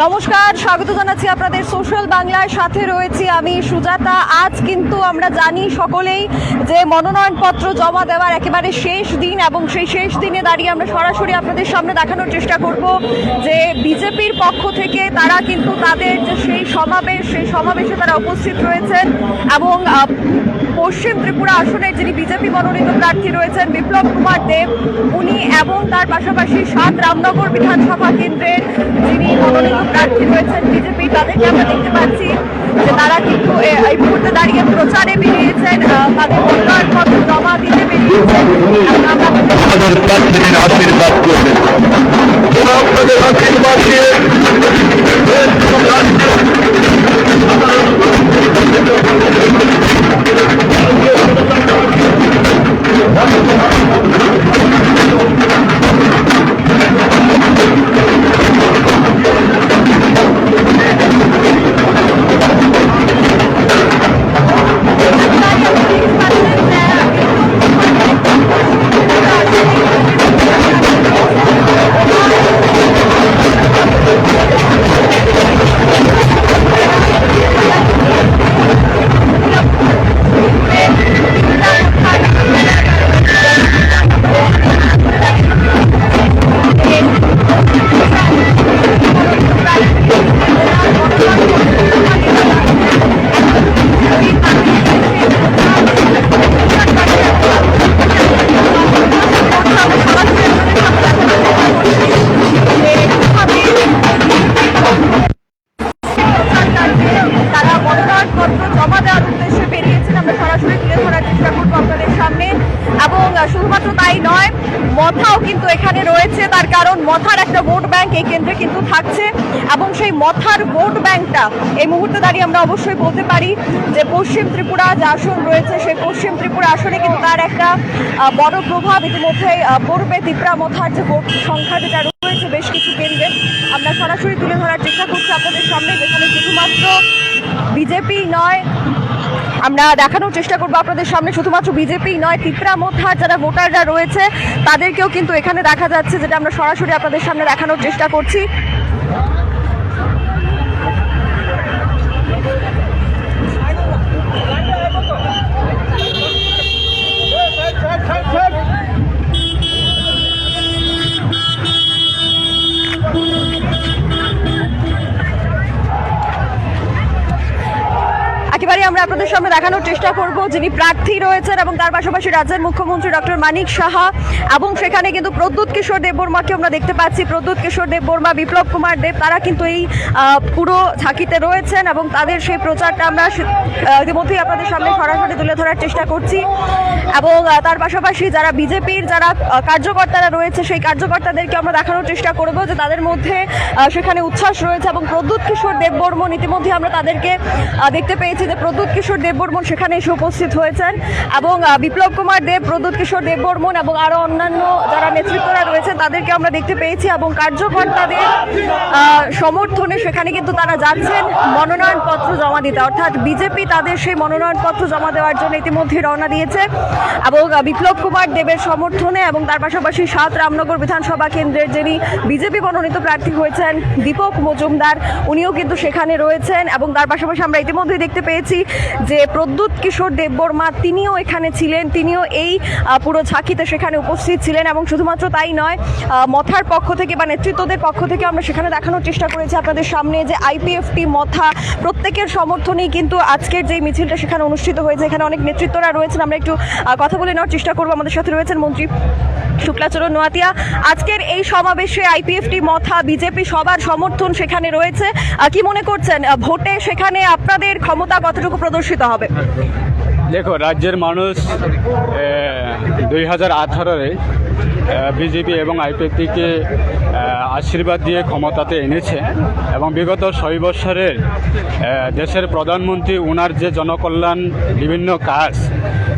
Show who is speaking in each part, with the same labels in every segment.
Speaker 1: নমস্কার, স্বাগত জানাচ্ছি আপনাদের সোশ্যাল বাংলার সাথে রয়েছি আমি সুজাতা। আজ কিন্তু আমরা জানি সকলেই যে মনোনয়নপত্র জমা দেওয়ার একেবারে শেষ দিন এবং সেই শেষ দিনে দাঁড়িয়ে আমরা সরাসরি আপনাদের সামনে দেখানোর চেষ্টা করব যে বিজেপির পক্ষ থেকে তারা কিন্তু তাদের যে সেই সমাবেশ, সেই সমাবেশে তারা উপস্থিত রয়েছেন এবং পশ্চিম ত্রিপুরা আসনের যিনি বিজেপি মনোনীত প্রার্থী রয়েছেন বিপ্লব কুমার দেব, উনি এবং তার পাশাপাশি সাত রামনগর বিধানসভা কেন্দ্রের যিনি মনোনীত প্রার্থী রয়েছেন বিজেপি, তাদেরকে আমরা দেখতে পাচ্ছি যে তারা কিন্তু এই মুহূর্তে দাঁড়িয়ে প্রচারে বেরিয়েছেন তাদের জমা দিতে
Speaker 2: আশীর্বাদ করবেন। আপনাদের আশীর্বাদ দিয়ে
Speaker 1: ব্যাংক কিন্তু থাকছে এবং সেই মথার ভোট ব্যাংকটা এই মুহূর্তে দাঁড়িয়ে আমরা অবশ্যই বলতে পারি যে পশ্চিম ত্রিপুরা যে আসন রয়েছে, সেই পশ্চিম ত্রিপুরা আসনে কিন্তু তার একটা বড় প্রভাব ইতিমধ্যে পড়বে ত্রিপুরা মথার যে ভোট সংখ্যা যেটা রয়েছে বেশ কিছু কেন্দ্রে। আমরা সরাসরি তুলে ধরার চেষ্টা করছি আপনাদের সামনে, যেখানে শুধুমাত্র বিজেপি নয় আমরা দেখানোর চেষ্টা করব আপনাদের সামনে। শুধুমাত্র বিজেপি নয়, ত্রিপুরা মোথার যারা ভোটাররা রয়েছে, তাদেরকেও কিন্তু এখানে দেখা যাচ্ছে, যেটা আমরা সরাসরি আপনাদের সামনে দেখানোর চেষ্টা করছি। আমরা আপনাদের সামনে দেখানোর চেষ্টা করব, যিনি প্রার্থী রয়েছেন এবং তার পাশাপাশি রাজ্যের মুখ্যমন্ত্রী ডক্টর মানিক সাহা এবং সেখানে কিন্তু প্রদ্যুৎ কিশোর দেববর্মাকে আমরা দেখতে পাচ্ছি। প্রদ্যুৎ কিশোর দেববর্মা বিপ্লব কুমার দেব, তারা কিন্তু এই পুরো ঝাঁকিতে রয়েছেন এবং তাদের সেই প্রচারটা আমরা ইতিমধ্যেই আপনাদের সামনে সরাসরি তুলে ধরার চেষ্টা করছি। এবং তার পাশাপাশি যারা বিজেপির যারা কার্যকর্তারা রয়েছে, সেই কার্যকর্তাদেরকে আমরা দেখানোর চেষ্টা করব যে তাদের মধ্যে সেখানে উচ্ছ্বাস রয়েছে এবং প্রদ্যুৎ কিশোর দেববর্মন ইতিমধ্যে আমরা তাদেরকে দেখতে পেয়েছি যে প্রদ্যুৎ কিশোর দেববর্মন সেখানে এসে উপস্থিত হয়েছেন এবং বিপ্লব কুমার দেব, প্রদ্যুৎ কিশোর দেববর্মন এবং আরও অন্যান্য যারা নেতৃত্বরা রয়েছেন তাদেরকে আমরা দেখতে পেয়েছি এবং কার্যকর্তাদের সমর্থনে সেখানে কিন্তু তারা যাচ্ছেন মনোনয়নপত্র জমা দিতে। অর্থাৎ বিজেপি তাদের সেই মনোনয়নপত্র জমা দেওয়ার জন্য ইতিমধ্যে রওনা দিয়েছে এবং বিপ্লব কুমার দেবের সমর্থনে এবং তার পাশাপাশি সাত রামনগর বিধানসভা কেন্দ্রের যিনি বিজেপি মনোনীত প্রার্থী হয়েছেন দীপক মজুমদার, উনিও কিন্তু সেখানে রয়েছেন এবং তার পাশাপাশি আমরা ইতিমধ্যেই দেখতে পেয়েছি যে প্রদ্যুৎ কিশোর দেববর্মা তিনিও এখানে ছিলেন, তিনিও এই পুরো ঝাঁকিতে সেখানে উপস্থিত ছিলেন এবং শুধুমাত্র তাই নয় মথার পক্ষ থেকে বা নেতৃত্বদের পক্ষ থেকে আমরা সেখানে দেখানোর চেষ্টা করেছি আপনাদের সামনে যে আইপিএফটি মথা প্রত্যেকের সমর্থনেই কিন্তু আজকের যে মিছিলটা সেখানে অনুষ্ঠিত হয়েছে। এখানে অনেক নেতৃত্বরা রয়েছেন। আমরা একটু কথা বলে নেওয়ার চেষ্টা করব। আমাদের সাথে রয়েছেন মন্ত্রী শুক্লাচরণ নোয়াতিয়া, আজকের এই সমাবেশে আইপিএফটি, মথা, বিজেপি সবার সমর্থন সেখানে রয়েছে। কি মনে করছেন? ভোটে সেখানে আপনাদের ক্ষমতা কতটুকু প্রদর্শিত হবে?
Speaker 3: দেখো, রাজ্যের মানুষ দুই হাজার আঠারোয় বিজেপি এবং আইপিএফটিকে আশীর্বাদ দিয়ে ক্ষমতাতে এনেছে এবং বিগত ছয় বছরের দেশের প্রধানমন্ত্রী ওনার যে জনকল্যাণ, বিভিন্ন কাজ,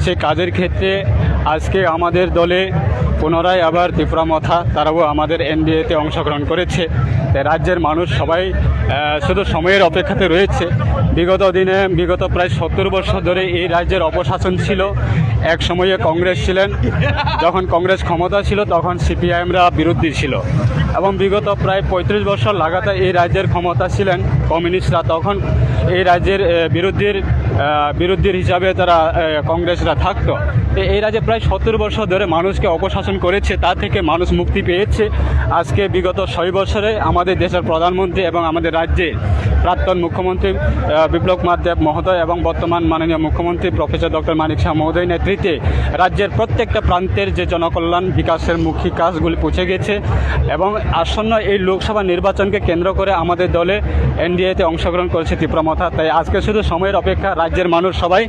Speaker 3: সেই কাজের ক্ষেত্রে আজকে আমাদের দলে পুনরায় আবার ত্রিপুরা মথা তারাও আমাদের এনডিএতে অংশগ্রহণ করেছে। তাই রাজ্যের মানুষ সবাই শুধু সময়ের অপেক্ষাতে রয়েছে। বিগত দিনে বিগত প্রায় সত্তর বছর ধরে এই রাজ্যের অপশাসন ছিল। এক সময়ে কংগ্রেস ছিলেন। যখন কংগ্রেস ক্ষমতা ছিল তখন সিপিআইএমরা বিরোধী ছিল। এবং বিগত প্রায় পঁয়ত্রিশ বছর লাগাতার এই রাজ্যের ক্ষমতা ছিলেন কমিউনিস্টরা। তখন এই রাজ্যের আহ, বিরোধীর বিরোধীর হিসাবে তারা কংগ্রেসরা থাকতো। তো এই রাজ্যে প্রায় সত্তর বছর ধরে মানুষকে অপশাসন করেছে, তা থেকে মানুষ মুক্তি পেয়েছে। আজকে বিগত ছয় বছরে আমাদের দেশের প্রধানমন্ত্রী এবং আমাদের রাজ্যে প্রাক্তন মুখ্যমন্ত্রী বিপ্লব কুমার দেব মহোদয় এবং বর্তমান মাননীয় মুখ্যমন্ত্রী প্রফেসর ডক্টর মানিক শাহ মহোদয় নেতৃত্বে রাজ্যের প্রত্যেকটা প্রান্তের যে জনকল্যাণ বিকাশের মুখী কাজগুলি পৌঁছে গেছে এবং আসন্ন এই লোকসভা নির্বাচনকে কেন্দ্র করে আমাদের দলে এনডিএতে অংশগ্রহণ করেছে তীব্রমথা তাই আজকে শুধু সময়ের অপেক্ষা, রাজ্যের মানুষ সবাই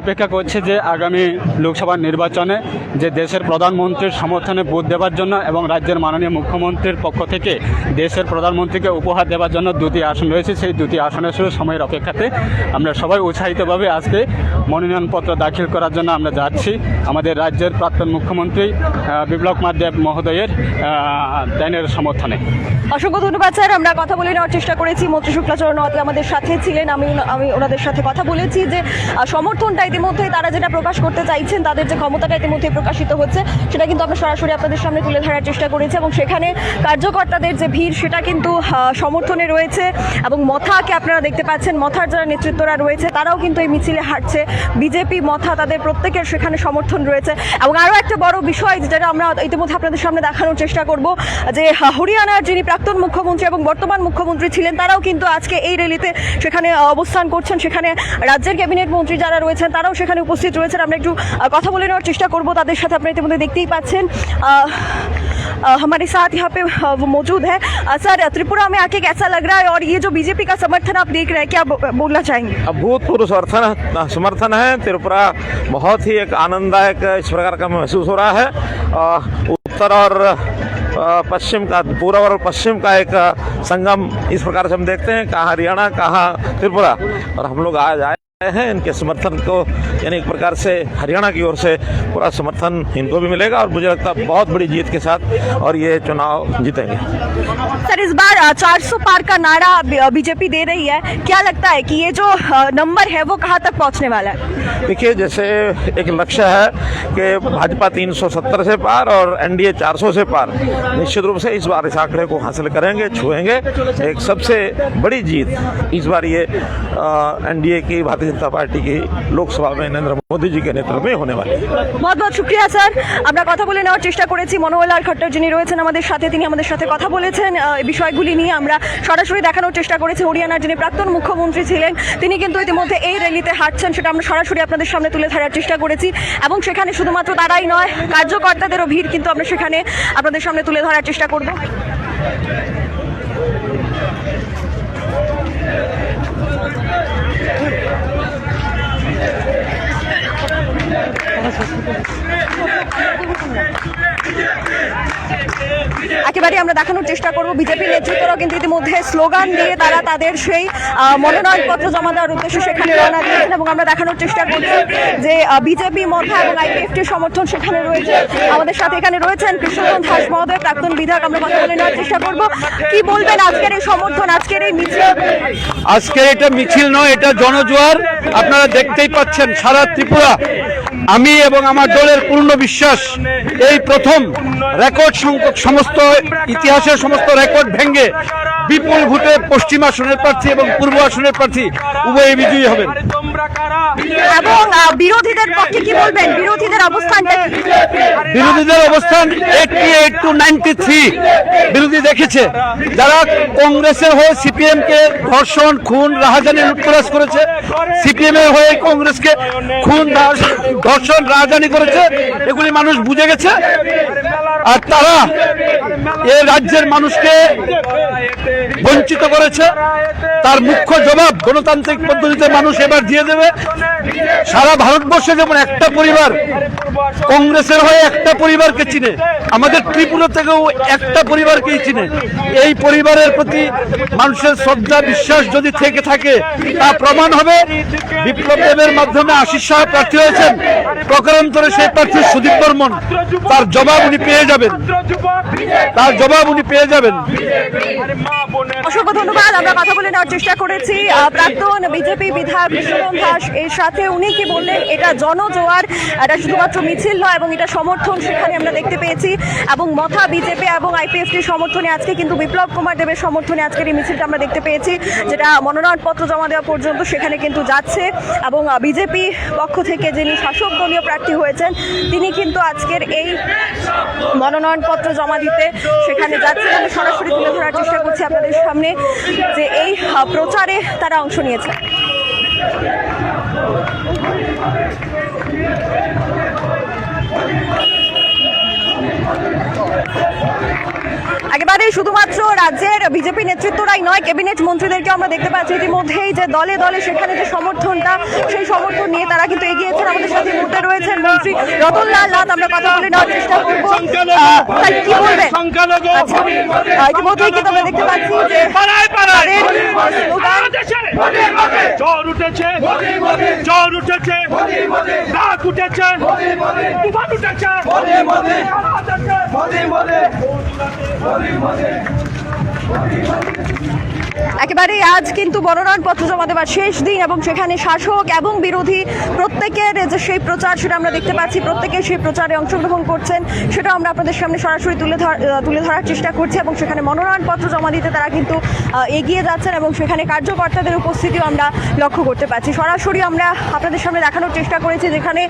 Speaker 3: অপেক্ষা করছে যে আগামী লোকসভা নির্বাচনে যে দেশের প্রধানমন্ত্রীর সমর্থনে ভোট দেওয়ার জন্য এবং রাজ্যের মাননীয় মুখ্যমন্ত্রীর পক্ষ থেকে দেশের প্রধানমন্ত্রীকে উপহার দেওয়ার জন্য দুটি আসন রয়েছে, সেই দুটি আসনের শুধু সময়ের অপেক্ষাতে। আমরা সবাই উৎসাহিতভাবে আজকে মনোনয়নপত্র দাখিল করার জন্য আমরা যাচ্ছি। আমাদের রাজ্যের প্রাক্তন মুখ্যমন্ত্রী বিপ্লব কুমার দেব মহোদয়ের দেনের সমর্থনে।
Speaker 1: অসংখ্য ধন্যবাদ, স্যার। আমরা কথা বলে নেওয়ার চেষ্টা করেছি। মন্ত্রী শুক্লাচরণ আমাদের সাথে ছিলেন। আমি আমি ওনাদের সাথে কথা বলেছি যে সমর্থনটা ইতিমধ্যে তারা যেটা প্রকাশ করতে চাইছেন, তাদের যে ক্ষমতাটা ইতিমধ্যে প্রকাশিত হচ্ছে, সেটা কিন্তু আমরা সরাসরি আপনাদের সামনে তুলে ধরার চেষ্টা করেছি এবং সেখানে কার্যকর্তাদের যে ভিড়, সেটা কিন্তু সমর্থনে রয়েছে এবং মথাকে আপনারা দেখতে পাচ্ছেন, মথার যারা নেতৃত্বরা রয়েছে, তারাও কিন্তু এই মিছিলে হাঁটছে। বিজেপি, মথা তাদের প্রত্যেকের সেখানে সমর্থন রয়েছে। এবং আরও একটা বড় বিষয় যেটা আমরা ইতিমধ্যে আপনাদের সামনে দেখানোর চেষ্টা করব, যে হরিয়ানার যিনি প্রাক্তন মুখ্যমন্ত্রী এবং বর্তমান মুখ্যমন্ত্রী ছিলেন, তারাও কিন্তু আজকে এই র্যালিতে সেখানে অবস্থান করছেন। সেখানে রাজ্যের ক্যাবিনেট মন্ত্রী যারা রয়েছেন, তারাও সেখানে উপস্থিত রয়েছেন আমরা একটু আহ, কথা বলে নেওয়ার চেষ্টা করব তাদের সাথে আপনারা ইতিমধ্যে দেখতেই পাচ্ছেন আহ, अ, हमारे साथ यहाँ पे अ, वो मौजूद है अ, सर त्रिपुरा में आके कैसा लग रहा है और ये जो बीजेपी का समर्थन आप देख रहे हैं क्या बो- बोलना चाहेंगे
Speaker 4: अभूतपूर्व समर्थन समर्थन है त्रिपुरा बहुत ही एक आनंददायक इस प्रकार का महसूस हो रहा है अ, उत्तर और अ, पश्चिम का पूर्व और पश्चिम का एक अ, संगम इस प्रकार से हम देखते हैं कहाँ हरियाणा कहाँ त्रिपुरा और हम लोग आज आए हैं इनके समर्थन को यानी एक प्रकार से हरियाणा की ओर से पूरा समर्थन इनको भी मिलेगा और मुझे लगता है बहुत बड़ी जीत के साथ और ये चुनाव जीतेंगे।
Speaker 1: सर इस बार चार सौ पार का नारा बीजेपी दे रही है। क्या लगता है कि ये जो नंबर है वो कहाँ तक पहुँचने वाला है?
Speaker 4: देखिए जैसे एक लक्ष्य है कि भाजपा 370 से पार और एनडीए 400 से पार निश्चित रूप से इस बार इस आंकड़े को हासिल करेंगे छुएँगे। एक सबसे बड़ी जीत इस बार ये एनडीए की भारतीय जनता पार्टी की लोकसभा में नरेंद्र मोदी जी के नेतृत्व में होने वाली है
Speaker 1: বহুত বহুত শুক্রিয়া স্যার আমরা কথা বলে নেওয়ার চেষ্টা করেছি মনোহরলাল খট্টর যিনি রয়েছেন আমাদের সাথে তিনি আমাদের সাথে কথা বলেছেন আহ, এই বিষয়গুলি নিয়ে আমরা সরাসরি দেখানোর চেষ্টা করেছি হরিয়ানার যিনি প্রাক্তন মুখ্যমন্ত্রী ছিলেন তিনি কিন্তু ইতিমধ্যে এই র্যালিতে হাঁটছেন সেটা আমরা সরাসরি আপনাদের সামনে তুলে ধরার চেষ্টা করেছি এবং সেখানে শুধুমাত্র তারাই নয় কার্যকর্তাদেরও ভিড় কিন্তু আমরা সেখানে আপনাদের সামনে তুলে ধরার চেষ্টা করব একেবারে আমরা দেখানোর চেষ্টা করব বিজেপির নেতৃত্বরাও কিন্তু ইতিমধ্যে স্লোগান দিয়ে তারা তাদের সেই মনোনয়নপত্র জমা দেওয়ার উদ্দেশ্যে সেখানে রওনা দিয়েছেন এবং আমরা দেখানোর চেষ্টা করছি যে বিজেপি মথা এবং আইপিএফটির সমর্থন সেখানে রয়েছে। আমাদের সাথে এখানে রয়েছেন কৃষ্ণচন্দ্র দাস মহোদয়, প্রাক্তন বিধায়ক। আমরা কথা বলে নেওয়ার চেষ্টা করব। কি বলবেন আজকের এই সমর্থন, আজকের এই মিছিল?
Speaker 5: আজকের এটা মিছিল নয়, এটা জনজোয়ার। আপনারা দেখতেই পাচ্ছেন সারা ত্রিপুরা। আমি এবং আমার দলের পূর্ণ বিশ্বাস, এই প্রথম রেকর্ড সংখ্যক সমস্ত ইতিহাসের সমস্ত রেকর্ড ভেঙে বিপুল ভোটে পশ্চিম আসনের প্রার্থী এবং পূর্ব আসনের প্রার্থী উভয়ে বিজয়ী হবেন।
Speaker 1: এবং বিরোধীদের পক্ষে কি বলবেন? বিরোধীদের অবস্থানটা
Speaker 5: বিরোধীদের অবস্থান eighty eight two ninety three বিরোধী দেখেছে যারা কংগ্রেসের হয়ে সিপিএম কে ধর্ষণ খুন রাহাজানি লুটতরাজ করেছে সিপিএম এর হয়ে কংগ্রেসকে খুন ধর্ষণ রাহাজানি করেছে এগুলি মানুষ বুঝে গেছে। আর তারা এ রাজ্যের মানুষকে বঞ্চিত করেছে। তার মুখ্য জবাব গণতান্ত্রিক পদ্ধতিতে মানুষ এবার দিয়ে দেবে। সারা ভারতবর্ষে যেমন একটা পরিবার কংগ্রেসের হয়ে একটা পরিবারকে চিনে, আমাদের ত্রিপুরা থেকেও একটা পরিবারকেই চিনে। এই পরিবারের প্রতি মানুষের শ্রদ্ধা, বিশ্বাস যদি থেকে থাকে, তা প্রমাণ হবে। বিপ্লব দেবের মাধ্যমে আশিস সাহা প্রার্থী হয়েছেন। প্রকারান্তরে সেই প্রার্থী সুদীপ বর্মন। তার জবাব উনি পেয়ে যাবেন। তার জবাব উনি পেয়ে যাবেন।
Speaker 1: অসংখ্য ধন্যবাদ। আমরা কথা বলে নেওয়ার চেষ্টা করেছি। প্রাক্তন বিজেপি বিধায়ক কৃষ্ণমোহন দাস এর সাথে উনি কি বললেন, এটা জনজোয়ার, এটা শুধুমাত্র মিছিল নয়, এবং এটা সমর্থন সেখানে আমরা দেখতে পেয়েছি। এবং মথা বিজেপি এবং আইপিএফটির সমর্থনে আজকে কিন্তু বিপ্লব কুমার দেবের সমর্থনে আজকের এই মিছিলটা আমরা দেখতে পেয়েছি, যেটা মনোনয়নপত্র জমা দেওয়া পর্যন্ত সেখানে কিন্তু যাচ্ছে। এবং বিজেপি পক্ষ থেকে যিনি শাসক দলীয় প্রার্থী হয়েছেন, তিনি কিন্তু আজকের এই মনোনয়নপত্র জমা দিতে সেখানে যাচ্ছে আমি সরাসরি তুলে ধরার চেষ্টা করছি আপনাদের সামনে যে এই প্রচারে তারা অংশ নিয়েছে একেবারে শুধুমাত্র রাজ্যের বিজেপি নেতৃত্বরাই নয় ক্যাবিনেট মন্ত্রীদেরকে আমরা দেখতে পাচ্ছি ইতিমধ্যেই যে দলে দলে সেখানে যে সমর্থনটা সেই সমর্থন নিয়ে তারা কিন্তু এগিয়েছেন আমাদের সাথে মুহূর্তে রয়েছেন মন্ত্রী রতনলাল নাথ। আমরা কথা বলে নেওয়ার চেষ্টা করব। তাই কি বলবেন? আচ্ছা, ইতিমধ্যেই কিন্তু আমরা দেখতে পাচ্ছি যে
Speaker 6: জ্বর উঠেছে। জ্বর উঠেছে। উঠেছে। তুফান উঠেছে। Happy Monday! Happy Monday!
Speaker 1: একেবারে আজ কিন্তু মনোনয়নপত্র জমা দেওয়ার শেষ দিন এবং সেখানে শাসক এবং বিরোধী প্রত্যেকের যে সেই প্রচার সেটা আমরা দেখতে পাচ্ছি প্রত্যেকে সেই প্রচারে অংশগ্রহণ করছেন। সেটা আমরা আপনাদের সামনে সরাসরি তুলে তুলে ধরার চেষ্টা করছি এবং সেখানে মনোনয়নপত্র জমা দিতে তারা কিন্তু এগিয়ে যাচ্ছেন এবং সেখানে কার্যকর্তাদের উপস্থিতিও আমরা লক্ষ্য করতে পারছি সরাসরি আমরা আপনাদের সামনে দেখানোর চেষ্টা করেছি যেখানে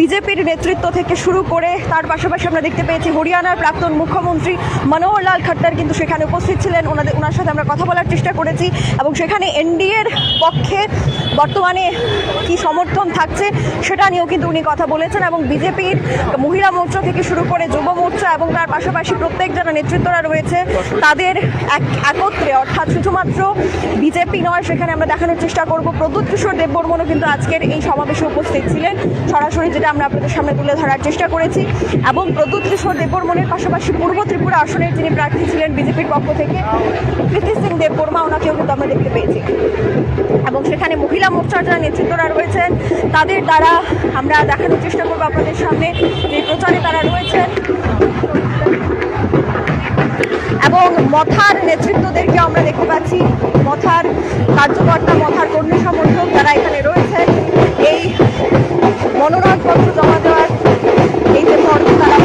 Speaker 1: বিজেপির নেতৃত্ব থেকে শুরু করে তার পাশাপাশি আমরা দেখতে পেয়েছি হরিয়ানার প্রাক্তন মুখ্যমন্ত্রী মনোহর লাল খট্টার কিন্তু সেখানে উপস্থিত ছিলেন। ওনাদের, ওনার সাথে আমরা কথা বলার চেষ্টা করেছি এবং সেখানে এনডিএর পক্ষে বর্তমানে কি সমর্থন থাকছে সেটা নিয়েও কিন্তু উনি কথা বলেছেন এবং বিজেপির মহিলা মোর্চা থেকে শুরু করে যুব মোর্চা এবং তার পাশাপাশি প্রত্যেক যারা নেতৃত্বরা রয়েছে, তাদের এক একত্রে অর্থাৎ শুধুমাত্র বিজেপি নয়, সেখানে আমরা দেখানোর চেষ্টা করব। প্রদ্যুৎ কিশোর দেববর্মনও কিন্তু আজকের এই সমাবেশে উপস্থিত ছিলেন। সরাসরি যেটা আমরা আপনাদের সামনে তুলে ধরার চেষ্টা করেছি এবং প্রদ্যুৎ কিশোর দেববর্মনের পাশাপাশি পূর্ব ত্রিপুরা আসনের যিনি প্রার্থী ছিলেন বিজেপির পক্ষ থেকে প্রীতি সিং দেববর্মা ওনাকেও কিন্তু আমরা দেখতে পেয়েছি। এবং সেখানে মহিলা মোর্চার যারা নেতৃত্বরা রয়েছেন, তাদের দ্বারা আমরা দেখানোর চেষ্টা করব আপনাদের সামনে যে প্রচারে তারা রয়েছেন। এবং মথার নেতৃত্বদেরকে আমরা দেখতে পাচ্ছি। মথার কার্যকর্তা, মথার কর্মী সমর্থক যারা এখানে রয়েছেন, এই মনোনয়নপত্র জমা দেওয়ার এই যে পর্ব তারা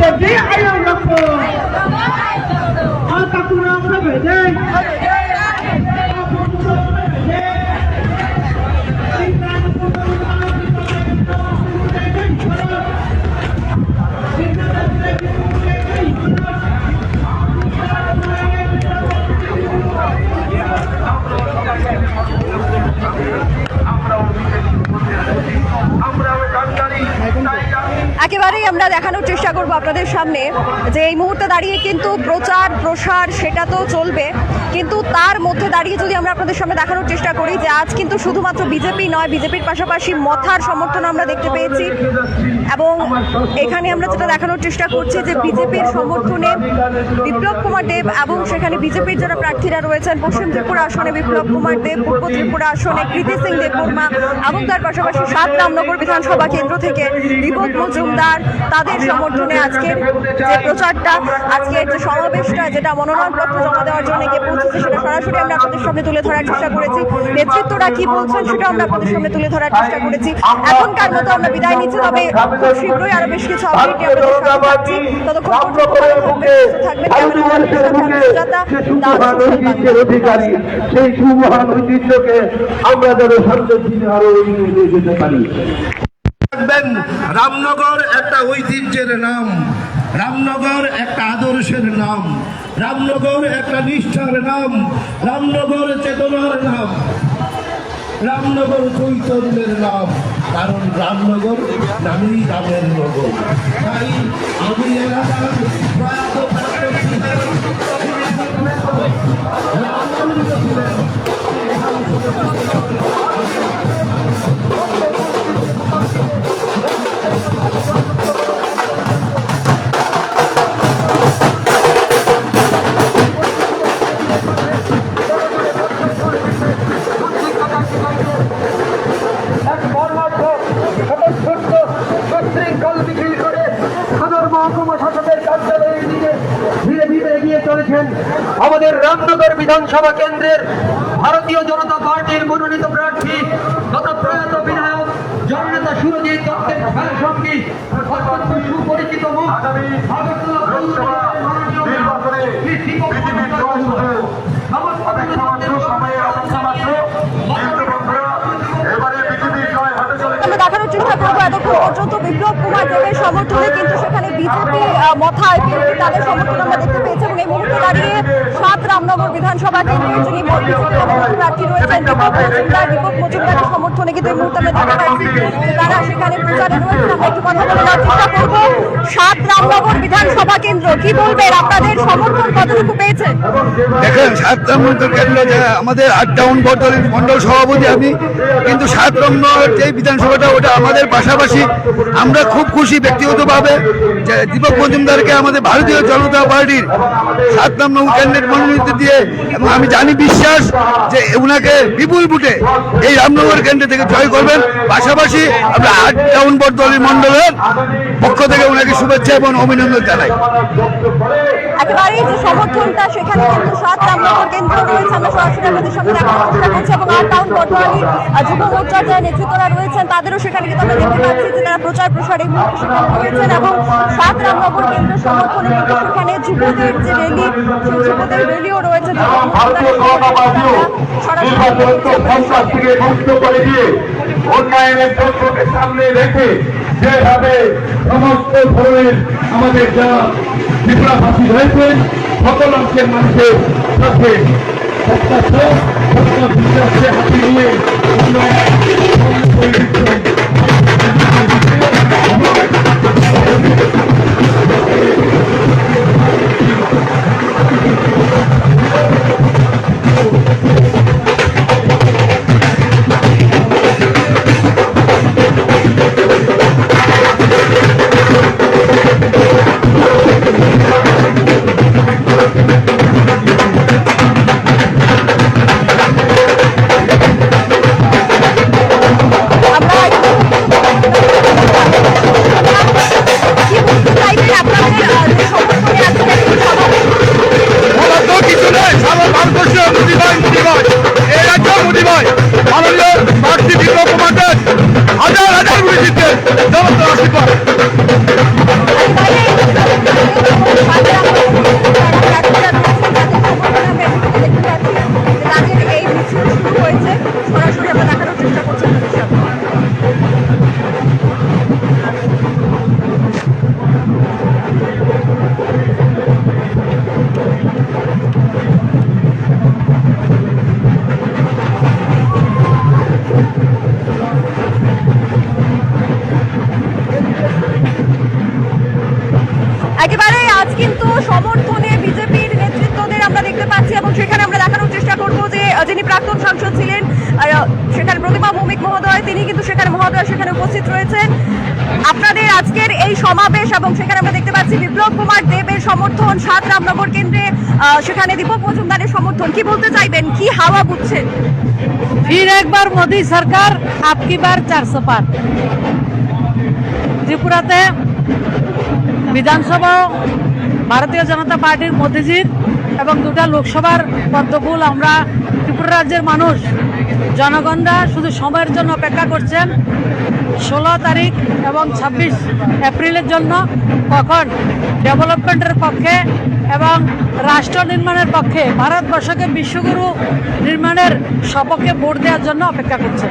Speaker 7: Biblioteca ayo lakto. Al kakurang na bede.
Speaker 1: একেবারেই আমরা দেখানোর চেষ্টা করব আপনাদের সামনে যে এই মুহূর্তে দাঁড়িয়ে কিন্তু প্রচার প্রসার, সেটা তো চলবে। কিন্তু তার মধ্যে দাঁড়িয়ে যদি আমরা আপনাদের সামনে দেখানোর চেষ্টা করি যে আজ কিন্তু শুধুমাত্র বিজেপি নয়, বিজেপির পাশাপাশি মথার সমর্থন আমরা দেখতে পেয়েছি। এবং এখানে আমরা যেটা দেখানোর চেষ্টা করছি যে বিজেপির সমর্থনে বিপ্লব কুমার দেব এবং সেখানে বিজেপির যারা প্রার্থীরা রয়েছেন, পশ্চিম ত্রিপুরা আসনে বিপ্লব কুমার দেব, পূর্ব ত্রিপুরা আসনে কৃতি সিং দেববর্মা এবং তার পাশাপাশি সাত রামনগর বিধানসভা কেন্দ্র থেকে বিপদ মজুমদার, তাদের সমর্থনে আজকের যে প্রচারটা, আজকের যে সমাবেশটা যেটা মনোনয়নপত্র জমা দেওয়ার জন্য গিয়ে পৌঁছেছে সেটা সরাসরি আমরা আপনাদের সামনে তুলে ধরার চেষ্টা করেছি। নেতৃত্বরা কি বলছেন সেটা আমরা আপনাদের সামনে তুলে ধরার চেষ্টা করেছি। এখনকার মতো আমরা বিদায় নিচ্ছি তবে খুব শীঘ্রই আরও বেশ কিছু আপডেট
Speaker 2: সেই সুমহান ঐতিহ্যকে আমরা যেন সামনের আরও এগিয়ে নিয়ে যেতে পারি।
Speaker 7: রাখবেন রামনগর একটা ঐতিহ্যের নাম রামনগর একটা আদর্শের নাম। রামনগর একটা নিষ্ঠার নাম, রামনগর চেতনার নাম, রামনগর চৈতন্যের নাম, কারণ রামনগর নামেই রামের নগর। তাই আমি এলাকার
Speaker 2: বিধানসভা কেন্দ্রের ভারতীয় জনতা পার্টির মনোনীত প্রার্থী গত প্রয়াত বিধায়ক জননেতা সুরজিৎ দত্তের সঙ্গী অত্যন্ত সুপরিচিত মুখ আগরতলা পৌরসভার মাননীয় মেয়র শ্রী দীপক মজুমদার। সমস্ত বিরোধীদের সময়ের অপেক্ষা মাত্র
Speaker 1: আমরা পর্যন্ত বিপ্লব কুমার দেবের সমর্থনে, কিন্তু সেখানে বিজেপি তাদের সমর্থন আমরা দেখতে পেয়েছি এবং এই মুহূর্তে দাঁড়িয়ে সাত রামনগর বিধানসভা যিনি প্রার্থী রয়েছেন দীপক মজুমদার। দীপক মজুমদারের সমর্থনে কিন্তু এই মুহূর্তে আমরা দেখতে পাচ্ছি তারা সেখানে প্রচারে রয়েছেন। আমরা একটু কথা বলে সাত রামনগর বিধানসভা কেন্দ্র, কি বলবেন? আপনাদের সমর্থন কতটুকু পেয়েছেন?
Speaker 5: দেখেন, সাত নম্বর কেন্দ্র আমাদের আট টাউন বটল মন্ডল সভাপতি আমি, কিন্তু সাত নম্বর যে বিধানসভাটা, ওটা আমাদের পাশাপাশি আমরা খুব খুশি ব্যক্তিগতভাবে দীপক মজুমদারকে আমাদের ভারতীয় জনতা পার্টির সাত নম্বর ক্যান্ডিডেট মনোনীত দিয়ে এবং আমি জানি বিশ্বাস যে উনাকে বিপুল বুটে এই রামনগর কেন্দ্র থেকে জয় করবেন। পাশাপাশি আমরা আট টাউন বটদলের মন্ডলের পক্ষ থেকে ওনাকে শুভেচ্ছা এবং অভিনন্দন জানাই।
Speaker 1: একেবারেই যে সমর্থনটা সেখানে কিন্তু সাত রামনগর কেন্দ্র রয়েছে। আমরা সরাসরি আপনাদের সামনে দেখানোর চেষ্টা করছি এবং আর টাউন বর্তমানে যুব মোর্চার যারা নেতৃত্বরা রয়েছেন তাদেরও সেখানে কিন্তু আমরা দেখতে পাচ্ছি যে তারা প্রচার প্রসারে সেখানে রয়েছেন এবং সাত রামনগর কেন্দ্র সমর্থনে কিন্তু সেখানে যুবদের যে র্যালি সেই যুবদের র্যালিও রয়েছে।
Speaker 2: মুক্ত করে দিয়ে উন্নয়নের সামনে রেখে যেভাবে সমস্ত ধরনের আমাদের যারা ত্রিপুরাবাসী রয়েছেন সকল অংশের মানুষের সাথে বিশ্বাসকে হাতে নিয়ে একেবারে আজ
Speaker 1: কিন্তু সমর্থনে বিজেপির নেতৃত্বদের আমরা দেখতে পাচ্ছি এবং সেখানে আমরা দেখানোর চেষ্টা করব যে যিনি প্রাক্তন সাংসদ ছিলেন সেখানে প্রতিমা ভৌমিক মহোদয়, তিনি কিন্তু সেখানে মহোদয় সেখানে উপস্থিত রয়েছেন। আপনাদের আজকের এই সমাবেশ এবং সেখানে আমরা কাছে বিপ্লব কুমার দেবের সমর্থন সাত রামনগর কেন্দ্রে সেখানে দীপক মজুমদারের সমর্থন। কি বলতে চাইবেন? কি হাওয়া বুঝছেন
Speaker 8: ফির একবার মোদি সরকার আপকি বার চারশো পার। ত্রিপুরাতে বিধানসভা, ভারতীয় জনতা পার্টির মোদিজির এবং দুটা লোকসভার পদ্মফুল আমরা ত্রিপুরা রাজ্যের মানুষ, জনগণরা শুধু সময়ের জন্য অপেক্ষা করছেন। ষোলো তারিখ এবং ছাব্বিশ এপ্রিলের জন্য কখন ডেভেলপমেন্টের পক্ষে এবং রাষ্ট্র নির্মাণের পক্ষে ভারতবর্ষকে বিশ্বগুরু নির্মাণের সপক্ষে ভোট দেওয়ার জন্য অপেক্ষা করছে।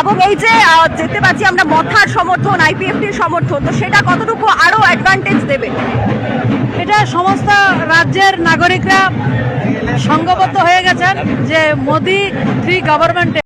Speaker 1: এবং এই যে দেখতে পাচ্ছি আমরা মথার সমর্থন আইপিএফটির সমর্থন তো সেটা কতটুকু আরও অ্যাডভান্টেজ দেবে?
Speaker 8: এটা সমস্ত রাজ্যের নাগরিকরা সংঘবদ্ধ হয়ে গেছেন যে মোদি থ্রি গভর্নমেন্টে